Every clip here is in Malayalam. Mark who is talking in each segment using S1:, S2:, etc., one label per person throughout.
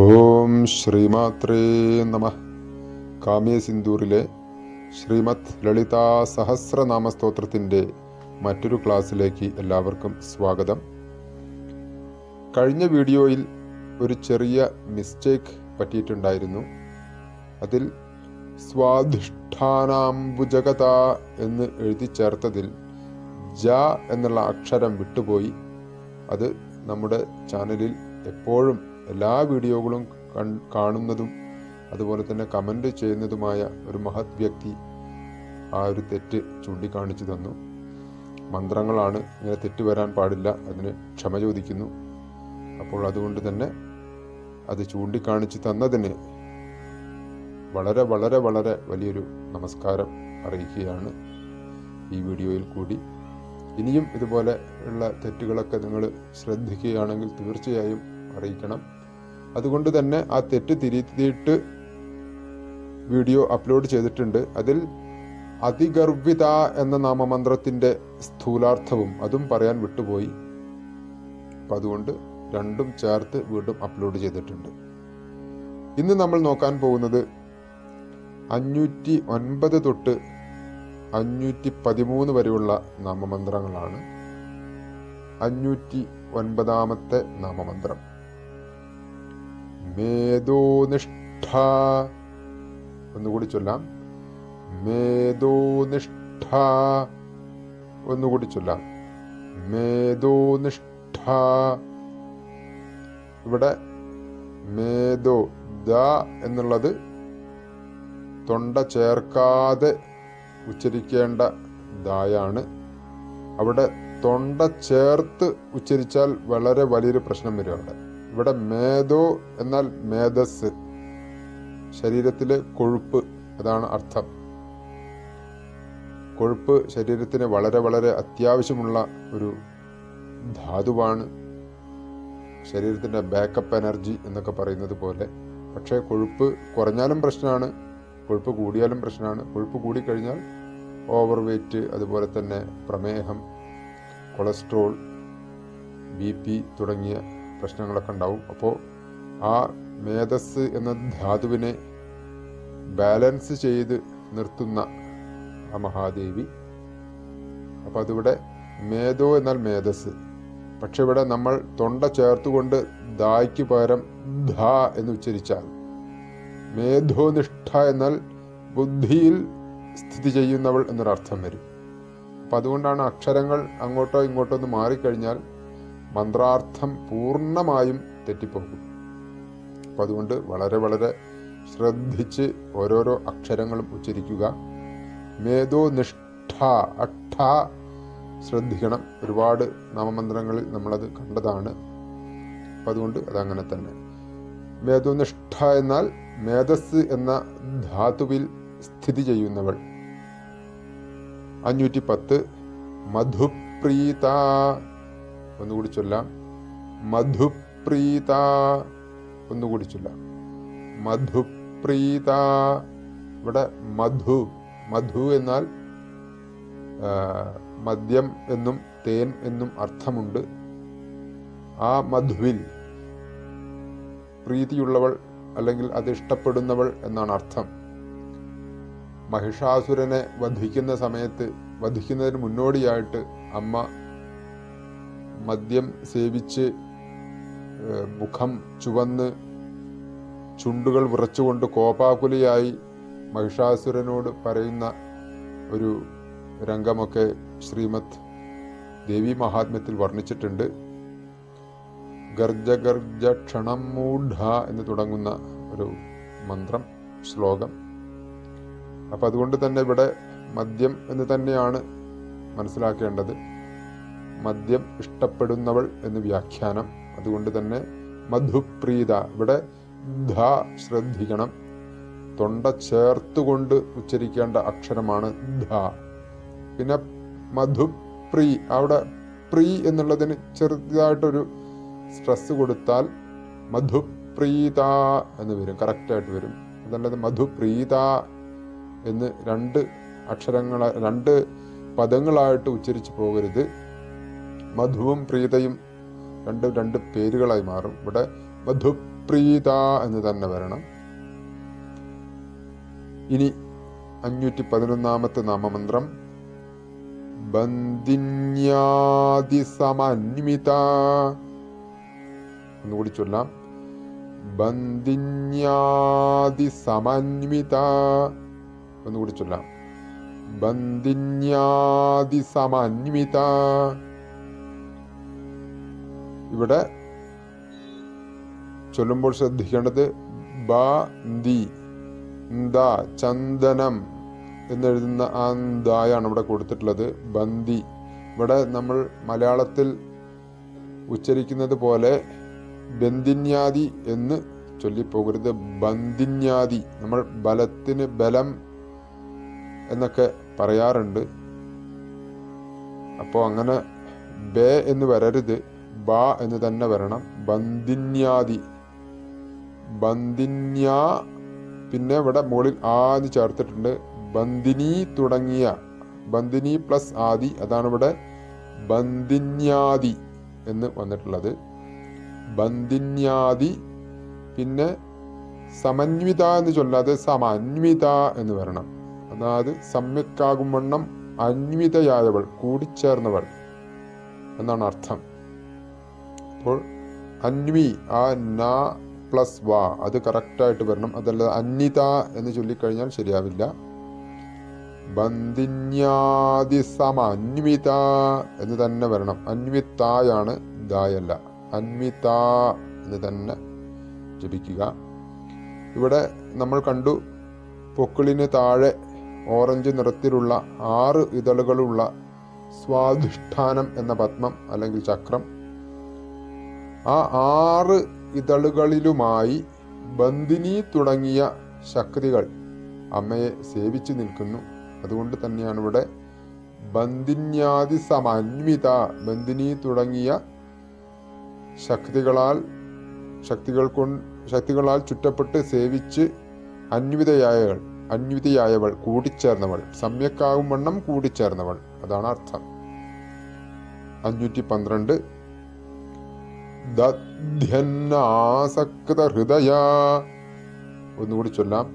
S1: ഓം ശ്രീമാത്രേ നമ. കാമ്യ ശ്രീമത് ലളിതാ സഹസ്രനാമ സ്തോത്രത്തിന്റെ മറ്റൊരു ക്ലാസ്സിലേക്ക് എല്ലാവർക്കും സ്വാഗതം. കഴിഞ്ഞ വീഡിയോയിൽ ഒരു ചെറിയ മിസ്റ്റേക്ക് പറ്റിയിട്ടുണ്ടായിരുന്നു. അതിൽ സ്വാധിഷ്ഠാനാംബുജകത എന്ന് എഴുതി ചേർത്തതിൽ ജ എന്നുള്ള അക്ഷരം വിട്ടുപോയി. അത് നമ്മുടെ ചാനലിൽ എപ്പോഴും എല്ലാ വീഡിയോകളും കാണുന്നതും അതുപോലെ തന്നെ കമന്റ് ചെയ്യുന്നതുമായ ഒരു മഹത് വ്യക്തി ആ ഒരു തെറ്റ് ചൂണ്ടിക്കാണിച്ചു തന്നു. മന്ത്രങ്ങളാണ് ഇങ്ങനെ തെറ്റ് വരാൻ പാടില്ല അതിന് ക്ഷമ ചോദിക്കുന്നു. അപ്പോൾ അതുകൊണ്ട് തന്നെ അത് ചൂണ്ടിക്കാണിച്ചു തന്നതിന് വളരെ വളരെ വളരെ വലിയൊരു നമസ്കാരം അറിയിക്കുകയാണ് ഈ വീഡിയോയിൽ കൂടി. ഇനിയും ഇതുപോലെ ഉള്ള തെറ്റുകളൊക്കെ നിങ്ങൾ ശ്രദ്ധിക്കുകയാണെങ്കിൽ തീർച്ചയായും അറിയിക്കണം. അതുകൊണ്ട് തന്നെ ആ തെറ്റ് തിരുത്തിയിട്ട് വീഡിയോ അപ്ലോഡ് ചെയ്തിട്ടുണ്ട്. അതിൽ അതിഗർഭിത എന്ന നാമമന്ത്രത്തിന്റെ സ്ഥൂലാർത്ഥവും അതും പറയാൻ വിട്ടുപോയി. അപ്പം അതുകൊണ്ട് രണ്ടും ചേർത്ത് വീണ്ടും അപ്ലോഡ് ചെയ്തിട്ടുണ്ട്. ഇന്ന് നമ്മൾ നോക്കാൻ പോകുന്നത് അഞ്ഞൂറ്റി ഒൻപത് തൊട്ട് അഞ്ഞൂറ്റി പതിമൂന്ന് വരെയുള്ള നാമമന്ത്രങ്ങളാണ്. അഞ്ഞൂറ്റി ഒൻപതാമത്തെ നാമമന്ത്രം. മേധോനിഷ്ഠ. ഒന്നുകൂടി ചൊല്ലാം. മേധോനിഷ്ഠ. ഒന്നുകൂടി ചൊല്ലാം. മേധോനിഷ്ഠ. ഇവിടെ മേധോ ദ എന്നുള്ളത് തൊണ്ട ചേർക്കാതെ ഉച്ചരിക്കേണ്ട ദായാണ്. അവിടെ തൊണ്ട ചേർത്ത് ഉച്ചരിച്ചാൽ വളരെ വലിയൊരു പ്രശ്നം വരും അവിടെ ഇവിടെ മേധോ എന്നാൽ മേധസ് ശരീരത്തിലെ കൊഴുപ്പ് അതാണ് അർത്ഥം. കൊഴുപ്പ് ശരീരത്തിന് വളരെ വളരെ അത്യാവശ്യമുള്ള ഒരു ധാതുവാണ്. ശരീരത്തിന്റെ ബാക്കപ്പ് എനർജി എന്നൊക്കെ പറയുന്നത് പോലെ. പക്ഷേ കൊഴുപ്പ് കുറഞ്ഞാലും പ്രശ്നമാണ് കൊഴുപ്പ് കൂടിയാലും പ്രശ്നമാണ്. കൊഴുപ്പ് കൂടിക്കഴിഞ്ഞാൽ ഓവർ വെയ്റ്റ് അതുപോലെ തന്നെ പ്രമേഹം കൊളസ്ട്രോൾ ബി തുടങ്ങിയ പ്രശ്നങ്ങളൊക്കെ ഉണ്ടാവും. അപ്പോൾ ആ മേധസ് എന്ന ധാതുവിനെ ബാലൻസ് ചെയ്ത് നിർത്തുന്ന ആ മഹാദേവി. അപ്പം അതിവിടെ മേധോ എന്നാൽ മേധസ് പക്ഷെ ഇവിടെ നമ്മൾ തൊണ്ട ചേർത്തുകൊണ്ട് ദായ്ക്ക് പകരം ധ എന്ന് ഉച്ചരിച്ചാൽ മേധോനിഷ്ഠ എന്നാൽ ബുദ്ധിയിൽ സ്ഥിതി ചെയ്യുന്നവൾ എന്നൊരർത്ഥം വരും. അപ്പം അതുകൊണ്ടാണ് അക്ഷരങ്ങൾ അങ്ങോട്ടോ ഇങ്ങോട്ടോ ഒന്ന് മാറിക്കഴിഞ്ഞാൽ മന്ത്രാർത്ഥം പൂർണമായും തെറ്റിപ്പോകും. അപ്പം അതുകൊണ്ട് വളരെ വളരെ ശ്രദ്ധിച്ച് ഓരോരോ അക്ഷരങ്ങളും ഉച്ചരിക്കുക. മേധോ നിഷ്ഠ അഠ ശ്രദ്ധിക്കണം. ഒരുപാട് നാമമന്ത്രങ്ങളിൽ നമ്മളത് കണ്ടതാണ്. അപ്പം അതുകൊണ്ട് അതങ്ങനെ തന്നെ. മേധോനിഷ്ഠ എന്നാൽ മേധസ് എന്ന ധാതുവിൽ സ്ഥിതി ചെയ്യുന്നവൾ. അഞ്ഞൂറ്റി പത്ത് മധുപ്രീത ഒന്നുകൂടി ചൊല്ലാം. മധുപ്രീത. ഒന്നുകൂടി ചൊല്ലാം. മധുപ്രീത. ഇവിടെ മധു മധു എന്നാൽ മദ്യം എന്നും തേൻ എന്നും അർത്ഥമുണ്ട്. ആ മധുവിൽ പ്രീതിയുള്ളവൾ അല്ലെങ്കിൽ അത് ഇഷ്ടപ്പെടുന്നവൾ എന്നാണ് അർത്ഥം. മഹിഷാസുരനെ വധിക്കുന്ന സമയത്ത് വധിക്കുന്നതിന് മുന്നോടിയായിട്ട് അമ്മ മദ്യം സേവിച്ച് മുഖം ചുവന്ന് ചുണ്ടുകൾ വിറച്ചുകൊണ്ട് കോപാകുലിയായി മഹിഷാസുരനോട് പറയുന്ന ഒരു രംഗമൊക്കെ ശ്രീമത് ദേവി മഹാത്മ്യത്തിൽ വർണിച്ചിട്ടുണ്ട്. ഗർജ ഗർജ ക്ഷണം മൂഢ എന്ന് തുടങ്ങുന്ന ഒരു മന്ത്രം ശ്ലോകം. അപ്പം അതുകൊണ്ട് തന്നെ ഇവിടെ മദ്യം എന്ന് തന്നെയാണ് മനസ്സിലാക്കേണ്ടത്. മദ്യം ഇഷ്ടപ്പെടുന്നവൾ എന്ന് വ്യാഖ്യാനം. അതുകൊണ്ട് തന്നെ മധുപ്രീത ഇവിടെ ധ ശ്രദ്ധിക്കണം. തൊണ്ട ചേർത്തുകൊണ്ട് ഉച്ചരിക്കേണ്ട അക്ഷരമാണ് ധ. പിന്നെ മധുപ്രീ അവിടെ പ്രീ എന്നുള്ളതിന് ചെറുതായിട്ടൊരു സ്ട്രെസ് കൊടുത്താൽ മധുപ്രീത എന്ന് വരും കറക്റ്റായിട്ട് വരും. അതല്ലാതെ മധുപ്രീത എന്ന് രണ്ട് അക്ഷരങ്ങളെ രണ്ട് പദങ്ങളായിട്ട് ഉച്ചരിച്ചു പോകരുത്. മധുവും പ്രീതയും രണ്ട് രണ്ട് പേരുകളായി മാറും. ഇവിടെ മധുപ്രീത എന്ന് തന്നെ വരണം. ഇനി അഞ്ഞൂറ്റി പതിനൊന്നാമത്തെ നാമമന്ത്രം. ബന്ധിന്യാതി സമന്വിത ഒന്നുകൂടി ചൊല്ലാം. ബന്ധിന്യാതി സമന്വിത ഒന്നുകൂടി ചൊല്ലാം. ബന്ധിന്യാതി സമന്വിത ഇവിടെ ചൊല്ലുമ്പോൾ ശ്രദ്ധിക്കേണ്ടത് ബി ചന്ദനം എന്നെഴുതുന്ന ആ ദായാണ് ഇവിടെ കൊടുത്തിട്ടുള്ളത്. ബന്ദി ഇവിടെ നമ്മൾ മലയാളത്തിൽ ഉച്ചരിക്കുന്നത് പോലെ ബന്ധിന്യാദി എന്ന് ചൊല്ലിപ്പോകരുത്. ബന്ധിന്യാദി നമ്മൾ ബലത്തിന് ബലം എന്നൊക്കെ പറയാറുണ്ട്. അപ്പോൾ അങ്ങനെ ബേ എന്ന് വരരുത്. ബ എന്ന് തന്നെ വരണം. ബന്ദിന്യാദി ബന്ധിന്യാ പിന്നെ ഇവിടെ മുകളിൽ ആദി ചേർത്തിട്ടുണ്ട്. ബന്ദിനി തുടങ്ങിയ. ബന്ദിനി പ്ലസ് ആദി. അതാണ് ഇവിടെ ബന്ദിന്യാദി എന്ന് വന്നിട്ടുള്ളത്. ബന്ദിന്യാദി പിന്നെ സമന്വിത എന്ന് ചൊല്ലാതെ സമന്വിത എന്ന് വരണം. അതായത് സമ്യക്കാകും വണ്ണം അന്വിതയായവൾ കൂടിച്ചേർന്നവൾ എന്നാണ് അർത്ഥം. അപ്പോൾ അന്വി ആ ന പ്ലസ് വ അത് കറക്റ്റായിട്ട് വരണം. അതല്ല അന്യത എന്ന് ചൊല്ലിക്കഴിഞ്ഞാൽ ശരിയാവില്ല. ബന്ധിന്യാതി സമ അന്വിത എന്ന് തന്നെ വരണം. അന്വിത്തായാണ് ദായല്ല. അന്വിത എന്ന് തന്നെ ജപിക്കുക. ഇവിടെ നമ്മൾ കണ്ടു പൊക്കിളിന് താഴെ ഓറഞ്ച് നിറത്തിലുള്ള ആറ് ഇതളുകളുള്ള സ്വാധിഷ്ഠാനം എന്ന പത്മം അല്ലെങ്കിൽ ചക്രം ആ ആറ് ഇതളുകളിലുമായി ബന്ദിനി തുടങ്ങിയ ശക്തികൾ അമ്മയെ സേവിച്ചു നിൽക്കുന്നു. അതുകൊണ്ട് തന്നെയാണ് ഇവിടെ ബന്ദിന്യാദി സമന്വിത ബന്ദിനി തുടങ്ങിയ ശക്തികളാൽ ശക്തികൾ കൊണ്ട് ശക്തികളാൽ ചുറ്റപ്പെട്ട് സേവിച്ച് അന്വിതയായവൾ അന്വിതയായവൾ കൂടിച്ചേർന്നവൾ സമ്യക്കാവും വണ്ണം കൂടിച്ചേർന്നവൾ. അതാണ് അർത്ഥം. അഞ്ഞൂറ്റി പന്ത്രണ്ട് ഹൃദയ ഒന്നുകൂടി ചൊല്ലാം.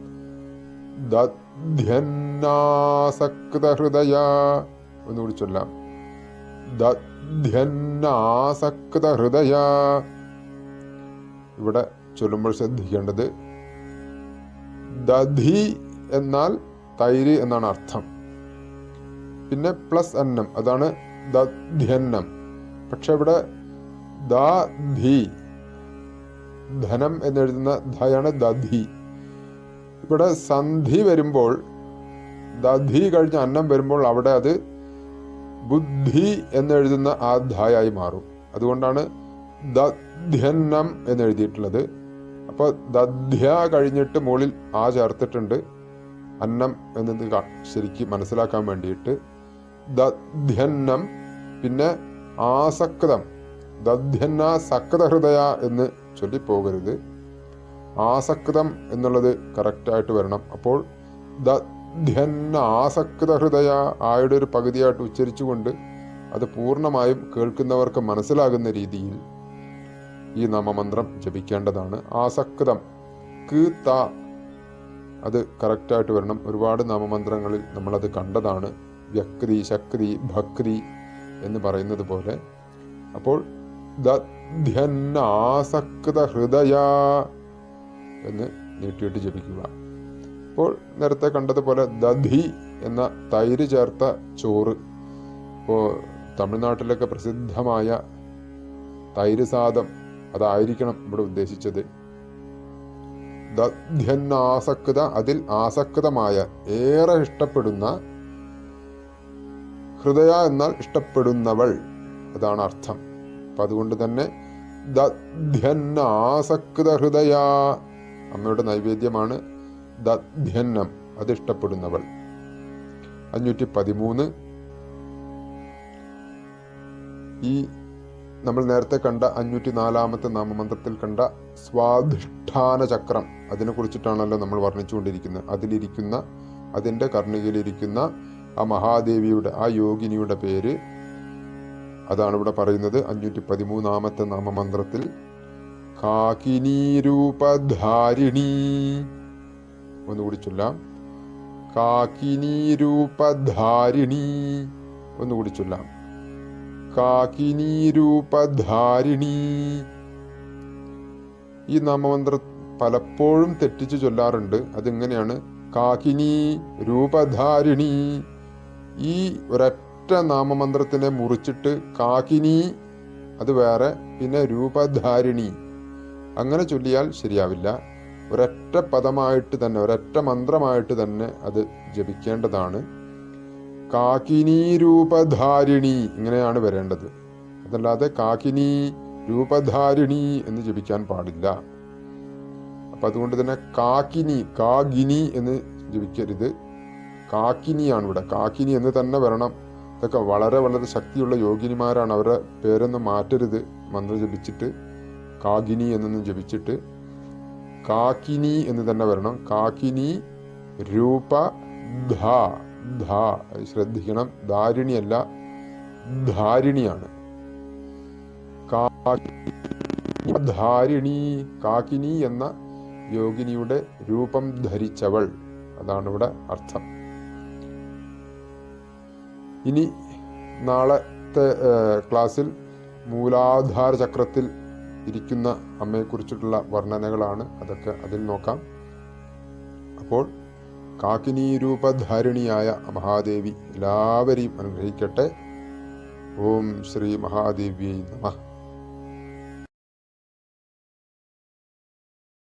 S1: ദൃദയ ഒന്നുകൂടി ചൊല്ലാം. ദ്യന്നാസക്ത ഹൃദയ ഇവിടെ ചൊല്ലുമ്പോൾ ശ്രദ്ധിക്കേണ്ടത് ദധി എന്നാൽ തൈര് എന്നാണ് അർത്ഥം. പിന്നെ പ്ലസ് അന്നം അതാണ് ദധ്യന്നം. പക്ഷെ ഇവിടെ ദധി. ധനം എന്നെഴുതുന്ന ധയാണ് ദധി. ഇവിടെ സന്ധി വരുമ്പോൾ ദധി കഴിഞ്ഞ അന്നം വരുമ്പോൾ അവിടെ അത് ബുദ്ധി എന്നെഴുതുന്ന ആ ധായായി മാറും. അതുകൊണ്ടാണ് ദധ്യന്നം എന്നെഴുതിയിട്ടുള്ളത്. അപ്പോൾ ദധ്യ കഴിഞ്ഞിട്ട് മുകളിൽ ആ ചേർത്തിട്ടുണ്ട്. അന്നം എന്നത് ശരിക്കും മനസ്സിലാക്കാൻ വേണ്ടിയിട്ട് ദധ്യന്നം പിന്നെ ആസക്തം. ദധ്യന്ന സക്ത ഹൃദയ എന്ന് ചൊല്ലിപ്പോകരുത്. ആസക്തം എന്നുള്ളത് കറക്റ്റായിട്ട് വരണം. അപ്പോൾ ദധ്യന്ന ആസക്ത ഹൃദയ ആയുടെ ഒരു പകുതിയായിട്ട് ഉച്ചരിച്ചുകൊണ്ട് അത് പൂർണമായും കേൾക്കുന്നവർക്ക് മനസ്സിലാകുന്ന രീതിയിൽ ഈ നാമമന്ത്രം ജപിക്കേണ്ടതാണ്. ആസക്തം ക് ത അത് കറക്റ്റായിട്ട് വരണം. ഒരുപാട് നാമമന്ത്രങ്ങളിൽ നമ്മളത് കണ്ടതാണ്. വ്യക്തി ശക്തി ഭക്തി എന്ന് പറയുന്നത് പോലെ. അപ്പോൾ ദധ്യന്നാസക്ത ഹൃദയ എന്ന് നീട്ടിയിട്ട് ജപിക്കുക. അപ്പോൾ നേരത്തെ കണ്ടതുപോലെ ദധി എന്ന തൈര് ചേർത്ത ചോറ്. ഇപ്പോൾ തമിഴ്നാട്ടിലൊക്കെ പ്രസിദ്ധമായ തൈര് സാദം അതായിരിക്കണം ഇവിടെ ഉദ്ദേശിച്ചത്. ദധ്യന്നാസക്ത അതിൽ ആസക്തമായ ഏറെ ഇഷ്ടപ്പെടുന്ന ഹൃദയ എന്നാൽ ഇഷ്ടപ്പെടുന്നവൾ. അതാണ് അർത്ഥം. അപ്പം അതുകൊണ്ട് തന്നെ ദധ്യന്നാസക്ത ഹൃദയ അമ്മയുടെ നൈവേദ്യമാണ് ദധ്യന്നം അത് ഇഷ്ടപ്പെടുന്നവൾ. അഞ്ഞൂറ്റി പതിമൂന്ന് ഈ നമ്മൾ നേരത്തെ കണ്ട അഞ്ഞൂറ്റി നാലാമത്തെ നാമമന്ത്രത്തിൽ കണ്ട സ്വാധിഷ്ഠാന ചക്രം. അതിനെ കുറിച്ചിട്ടാണല്ലോ നമ്മൾ വർണിച്ചുകൊണ്ടിരിക്കുന്നത്. അതിലിരിക്കുന്ന അതിന്റെ കർണികയിലിരിക്കുന്ന ആ മഹാദേവിയുടെ ആ യോഗിനിയുടെ പേര് അതാണ് ഇവിടെ പറയുന്നത്. അഞ്ഞൂറ്റി പതിമൂന്നാമത്തെ നാമമന്ത്രത്തിൽ കാക്കിനീരൂപധാരിണി. ഒന്നുകൂടി ചൊല്ലാം. കാക്കിനീരൂപധാരിണി. ഒന്നുകൂടി ചൊല്ലാം. കാക്കിനീരൂപധാരിണി. ഈ നാമമന്ത്രം പലപ്പോഴും തെറ്റിച്ച് ചൊല്ലാറുണ്ട്. അതിങ്ങനെയാണ്? കാക്കിനി രൂപധാരിണി ഈ ഒരൊറ്റ നാമമന്ത്രത്തിനെ മുറിച്ചിട്ട് കാക്കിനി അത് വേറെ പിന്നെ രൂപധാരിണി. അങ്ങനെ ചൊല്ലിയാൽ ശരിയാവില്ല. ഒരൊറ്റ പദമായിട്ട് തന്നെ ഒരൊറ്റ മന്ത്രമായിട്ട് തന്നെ അത് ജപിക്കേണ്ടതാണ്. കാക്കിനി രൂപധാരിണി ഇങ്ങനെയാണ് വരേണ്ടത്. അതല്ലാതെ കാക്കിനി രൂപധാരിണി എന്ന് ജപിക്കാൻ പാടില്ല. അപ്പൊ അതുകൊണ്ട് തന്നെ കാക്കിനി കാഗിനി എന്ന് ജപിക്കരുത്. കാക്കിനിയാണ് ഇവിടെ കാക്കിനി എന്ന് തന്നെ വരണം. ഇതൊക്കെ വളരെ വളരെ ശക്തിയുള്ള യോഗിനിമാരാണ്. അവരുടെ പേരൊന്നും മാറ്റരുത്. മന്ത്രം ജപിച്ചിട്ട് കാഗിനി എന്നൊന്നും ജപിച്ചിട്ട് കാക്കിനി എന്ന് തന്നെ വരണം. കാക്കിനി രൂപ ധ ധ. ശ്രദ്ധിക്കണം. ധാരിണിയല്ല ധാരിണിയാണ്. ധാരിണി കാക്കിനി എന്ന യോഗിനിയുടെ രൂപം ധരിച്ചവൾ. അതാണ് ഇവിടെ അർത്ഥം. ഇനി നാളത്തെ ക്ലാസ്സിൽ മൂലാധാര ചക്രത്തിൽ ഇരിക്കുന്ന അമ്മയെക്കുറിച്ചിട്ടുള്ള വർണനകളാണ് അതൊക്കെ അതിൽ നോക്കാം. അപ്പോൾ കാക്കിനി രൂപധാരിണിയായ മഹാദേവി എല്ലാവരെയും അനുഗ്രഹിക്കട്ടെ. ഓം ശ്രീ മഹാദേവിയെ നമഃ.